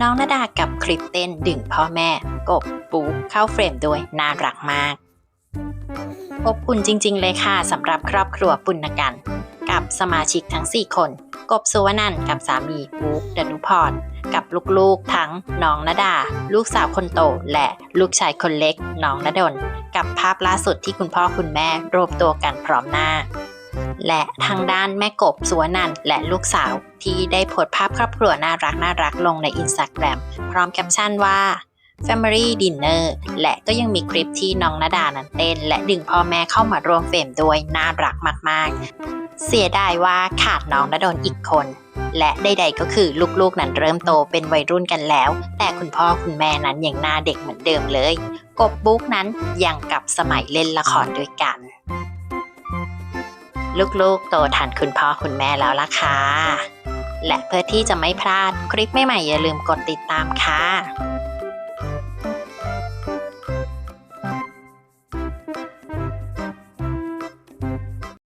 น้องนาดากับคลิปเต้นดึงพ่อแม่ กบปูเข้าเฟรมด้วยน่ารักมากอบอุ่นจริง ๆ เลยค่ะสำหรับครอบครัวปุณกัน กับสมาชิกทั้ง 4 คน กบสุวนันกับสามีปุ๊กดนุพร กับลูกๆทั้งน้องนาดา ลูกสาวคนโต และลูกชายคนเล็ก น้องนดล กับภาพล่าสุดที่คุณพ่อคุณแม่รวมตัวกันพร้อมหน้า และทางด้านแม่กบสุวนันและลูกสาว ที่ได้โพสต์ภาพครอบครัวน่ารักน่ารักลงในอินสตาแกรมพร้อมแคปชั่นว่า Family Dinner และก็ยังมีคลิปที่น้องนาดานั้นเต้น และดึงพ่อแม่เข้ามาร่วมเฟรมด้วยน่ารักมาก ๆ เสียดายว่าขาดน้องนดลอีกคน และใดๆก็คือลูกๆนั้นเริ่มโตเป็นวัยรุ่นกันแล้ว แต่คุณพ่อคุณแม่นั้นยังหน้าเด็กเหมือนเดิมเลย กบบุ๊กนั้นยังกับสมัยเล่นละครด้วยกัน ลูกๆ โตทันคุณพ่อคุณแม่แล้วล่ะค่ะ และเพื่อที่จะไม่พลาดคลิปใหม่ๆอย่าลืมกดติดตามค่ะ